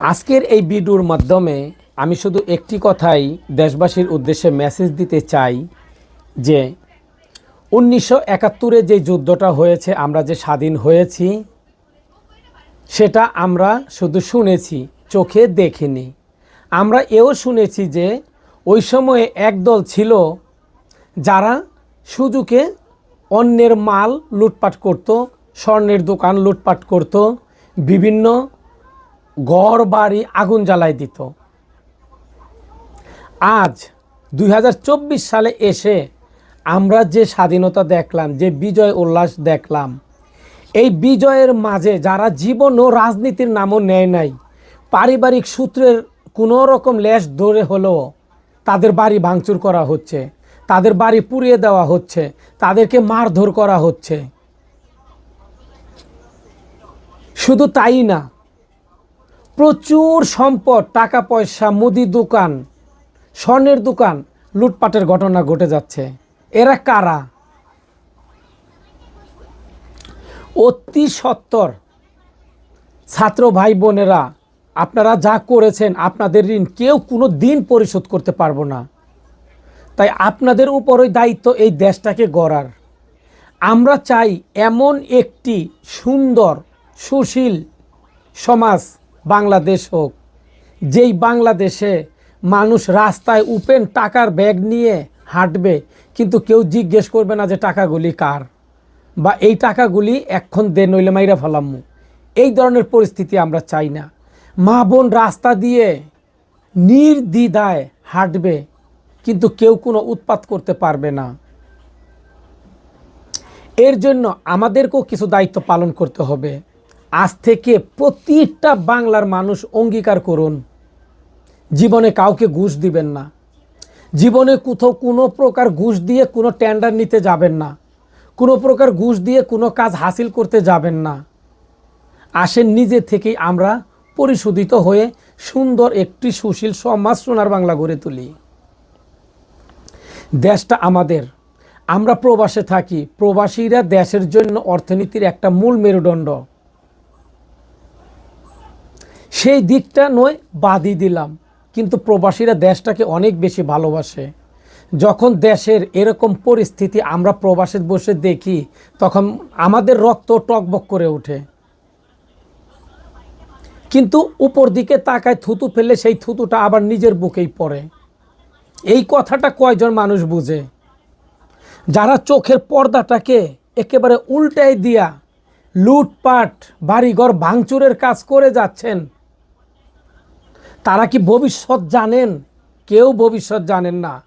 আজকের এই ভিডিওর মাধ্যমে আমি শুধু একটি কথাই দেশবাসীর উদ্দেশ্যে মেসেজ দিতে চাই যে উনিশশো একাত্তরে যে যুদ্ধটা হয়েছে, আমরা যে স্বাধীন হয়েছি, সেটা আমরা শুধু শুনেছি, চোখে দেখিনি। আমরা এও শুনেছি যে ওই সময়ে একদল ছিল যারা সুযোগে অন্যের মাল লুটপাট করত, স্বর্ণের দোকান লুটপাট করত, বিভিন্ন ঘর বাড়ি আগুন জ্বালাই দিত। আজ দুই হাজার চব্বিশ সালে এসে আমরা যে স্বাধীনতা দেখলাম, যে বিজয় উল্লাস দেখলাম, এই বিজয়ের মাঝে যারা জীবন ও রাজনীতির নামও নেয় নাই, পারিবারিক সূত্রের কোনো রকম লেশ ধরে হলেও তাদের বাড়ি ভাঙচুর করা হচ্ছে, তাদের বাড়ি পুড়িয়ে দেওয়া হচ্ছে, তাদেরকে মারধর করা হচ্ছে। শুধু তাই না প্রচুর সম্পদ, টাকা, পয়সা, মুদি দোকান, স্বর্ণের দোকান, লুটপাটের ঘটনা ঘটে যাচ্ছে। এরা কারা? অতি সত্তর। ছাত্র ভাই বোনেরা আপনারা যা করেছেন, আপনাদের ঋণ কেউ কোনো দিন পরিশোধ করতে পারব না। তাই আপনাদের উপরই দায়িত্ব এই দেশটাকে গড়ার। আমরা চাই এমন একটি সুন্দর, সুশীল সমাজ বাংলাদেশ হোক, যেই বাংলাদেশে মানুষ রাস্তায় উপেন টাকার ব্যাগ নিয়ে হাঁটবে, কিন্তু কেউ জিজ্ঞেস করবে না যে টাকাগুলি কার, বা এই টাকাগুলি এক্ষণ দে, নইলে মাইরা ফেলাম্মু এই ধরনের পরিস্থিতি আমরা চাই না। মা বোন রাস্তা দিয়ে নির্দ্বিধায় হাঁটবে, কিন্তু কেউ কোনো উৎপাত করতে পারবে না। এর জন্য আমাদেরকেও কিছু দায়িত্ব পালন করতে হবে। আজ থেকে প্রতিটা বাংলার মানুষ অঙ্গীকার করুন। জীবনে কাউকে ঘুষ দিবেন না। জীবনে কোথাও কোনো প্রকার ঘুষ দিয়ে কোনো টেন্ডার নিতে যাবেন না। কোনো প্রকার ঘুষ দিয়ে কোনো কাজ হাসিল করতে যাবেন না। আসেন নিজে থেকেই আমরা পরিশোধিত হয়ে সুন্দর একটি সুশীল সমাজ সোনার বাংলা গড়ে তুলি। দেশটা আমাদের। আমরা প্রবাসে থাকি। প্রবাসীরা দেশের জন্য অর্থনীতির একটা মূল মেরুদণ্ড। সেই দিকটা নয়, বাদই দিলাম। কিন্তু প্রবাসীরা দেশটাকে অনেক বেশি ভালোবাসে। যখন দেশের এরকম পরিস্থিতি আমরা প্রবাসে বসে দেখি, তখন আমাদের রক্ত টকবক করে ওঠে। কিন্তু উপর দিকে তাকায় থুতু ফেললে সেই থুতুটা আবার নিজের বুকেই পড়ে। এই কথাটা কয়জন মানুষ বুঝে? যারা চোখের পর্দাটাকে একেবারে উল্টাই দিয়া লুটপাট, বাড়িঘর ভাঙচুরের কাজ করে যাচ্ছেন তারা কি ভবিষ্যৎ জানেন? কেউ ভবিষ্যৎ জানেন না।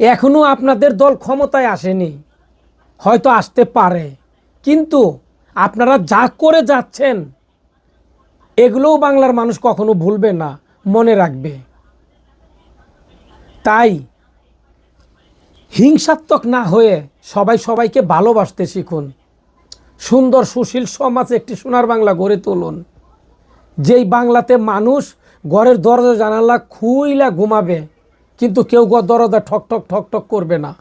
এখনও আপনাদের দল ক্ষমতায় আসেনি। হয়তো আসতে পারে। কিন্তু আপনারা যা করে যাচ্ছেন, এগুলোও বাংলার মানুষ কখনো ভুলবে না, মনে রাখবে। তাই হিংসাত্মক না হয়ে সবাই সবাইকে ভালোবাসতে শিখুন। সুন্দর সুশীল সমাজ একটি সোনার বাংলা গড়ে তুলুন। যেই বাংলাতে মানুষ ঘরের দরজা জানালা খুইলা ঘুমাবে, কিন্তু কেউ ঘর দরজা ঠক ঠক ঠক ঠক করবে না।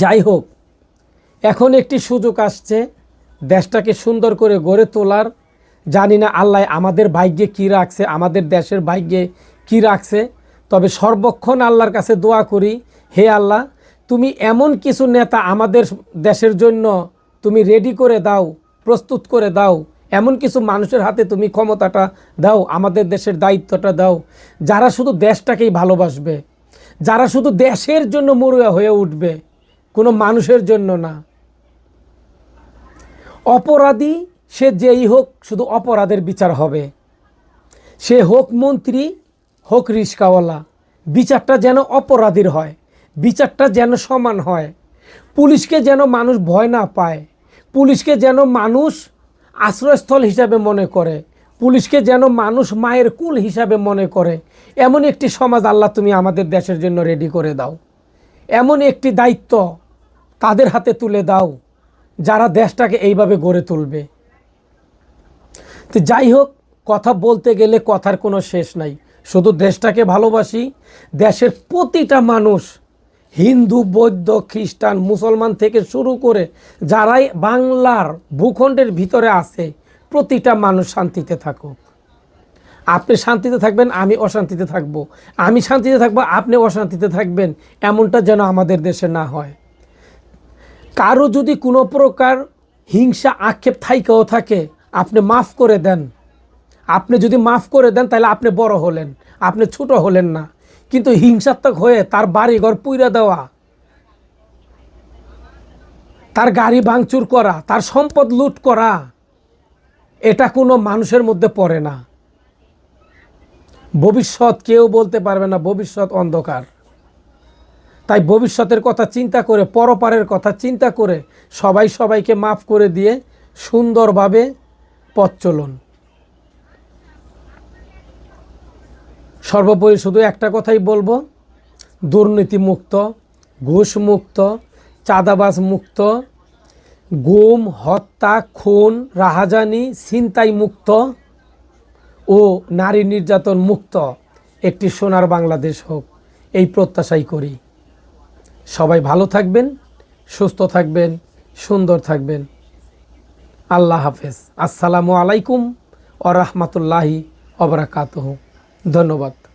যাই হোক, এখন একটি সুযোগ আসছে, দেশটাকে সুন্দর করে গড়ে তোলার। জানি না আল্লাহ আমাদের ভাগ্যে কি রাখছে, আমাদের দেশের ভাগ্যে কি রাখছে, তবে সর্বক্ষণ আল্লাহর কাছে দোয়া করি, হে আল্লাহ, তুমি এমন কিছু নেতা আমাদের দেশের জন্য তুমি রেডি করে দাও, প্রস্তুত করে দাও এমন কিছু মানুষের হাতে তুমি ক্ষমতাটা দাও, আমাদের দেশের দায়িত্বটা দাও। যারা শুধু দেশটাকেই ভালোবাসবে, যারা শুধু দেশের জন্য মরুয়া হয়ে উঠবে, কোনো মানুষের জন্য না। অপরাধী সে যেই হোক, শুধু অপরাধের বিচার হবে। সে হোক মন্ত্রী, হোক রিস্কাওয়ালা, বিচারটা যেন অপরাধীর হয়, বিচারটা যেন সমান হয়। পুলিশকে যেন মানুষ ভয় না পায়, পুলিশকে যেন মানুষ আশ্রয়স্থল হিসাবে মনে করে। পুলিশকে যেন মানুষ মায়ের কুল হিসাবে মনে করে। এমন একটি সমাজ আল্লাহ তুমি আমাদের দেশের জন্য রেডি করে দাও। এমন একটি দায়িত্ব তাদের হাতে তুলে দাও, যারা দেশটাকে এইভাবে গড়ে তুলবে। তো যাই হোক, কথা বলতে গেলে কথার কোনো শেষ নাই। শুধু দেশটাকে ভালোবাসি, দেশের প্রতিটা মানুষ হিন্দু, বৌদ্ধ, খ্রিস্টান, মুসলমান থেকে শুরু করে যারাই বাংলার ভূখণ্ডের ভিতরে আছে, প্রতিটা মানুষ শান্তিতে থাকুক। আপনি শান্তিতে থাকবেন, আমি অশান্তিতে থাকব। আমি শান্তিতে থাকব, আপনি অশান্তিতে থাকবেন, এমনটা যেন আমাদের দেশে না হয়। কারও যদি কোনো প্রকার হিংসা, আক্ষেপ থাইকেও থাকে, আপনি মাফ করে দেন। আপনি যদি মাফ করে দেন, তাহলে আপনি বড় হলেন, আপনি ছোট হলেন না। কিন্তু হিংসাত্মক হয়ে তার বাড়ি ঘর পুইরা দেওয়া, তার গাড়ি ভাঙচুর করা, তার সম্পদ লুট করা, এটা কোনো মানুষের মধ্যে পড়ে না। ভবিষ্যৎ কেউ বলতে পারবে না, ভবিষ্যৎ অন্ধকার। তাই ভবিষ্যতের কথা চিন্তা করে, পরপারের কথা চিন্তা করে সবাই সবাইকে মাফ করে দিয়ে সুন্দরভাবে পথ চলুন। সর্বোপরি শুধু একটা কথাই বলব দুর্নীতি মুক্ত ঘুষ মুক্ত চাঁদাবাজ মুক্ত গুম, হত্যা, খুন, রাহাজানি ছিনতাই মুক্ত ও নারী নির্যাতন মুক্ত একটি সোনার বাংলাদেশ হোক, এই প্রত্যাশাই করি। সবাই ভালো থাকবেন, সুস্থ থাকবেন, সুন্দর থাকবেন। আল্লাহ হাফেজ। আসসালামু আলাইকুম ও রহমতুল্লাহি অবরাকাতহ ধন্যবাদ।